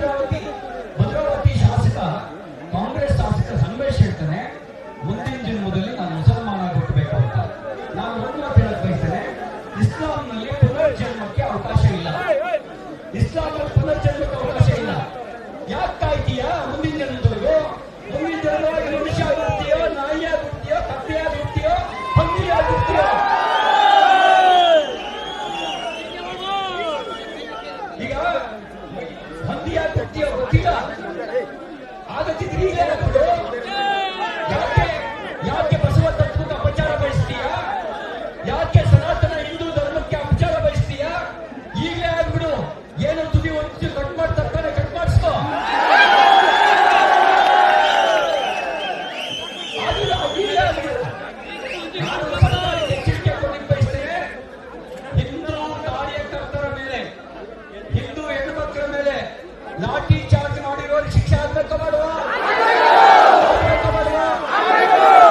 ಭದ್ರಾವತಿ ಭದ್ರಾವತಿ ಶಾಸಕ, ಕಾಂಗ್ರೆಸ್ ಶಾಸಕ ಸಂಗಮೇಶ್ ಹೇಳ್ತಾನೆ, ಮುಂದಿನ ಜನ್ಮದಲ್ಲಿ ನಾನು ಮುಸಲ್ಮಾನ ಹುಟ್ಟಬೇಕು ಅಂತ. ನಾನು ಒಂದು ಮಾತು ಹೇಳಕ್ ಬಯಸ್ತೇನೆ, ಇಸ್ಲಾಂನಲ್ಲಿ ಪುನರ್ಜನ್ಮಕ್ಕೆ ಅವಕಾಶ ಇಲ್ಲ. ಇಸ್ಲಾಂನಲ್ಲಿ ಪುನರ್ಜನ್ಮಕ್ಕೆ ಅವಕಾಶ ಇಲ್ಲ. ಯಾಕೆ ಕಾಯ್ತೀಯ? ಮುಂದಿನ ಜನ್ಮದವರೆಗೂ, ಮುಂದಿನ ಜನ್ಮವಾಗಿ ಮನುಷ್ಯ ಆಗಿರ್ತೀಯೋ, ನಾಯಿ ಆಗಿರ್ತೀಯೋ ಕಪ್ಪೆ ಈಗ ಹಂದಿ ಆಗಿರ್ತೀಯೋ ಗೊತ್ತಿಲ್ಲ ಆಗತ್ತಿದ್ರೆ ಈಗಲೇ ಹಿಂದೂ ಕಾರ್ಯಕರ್ತರ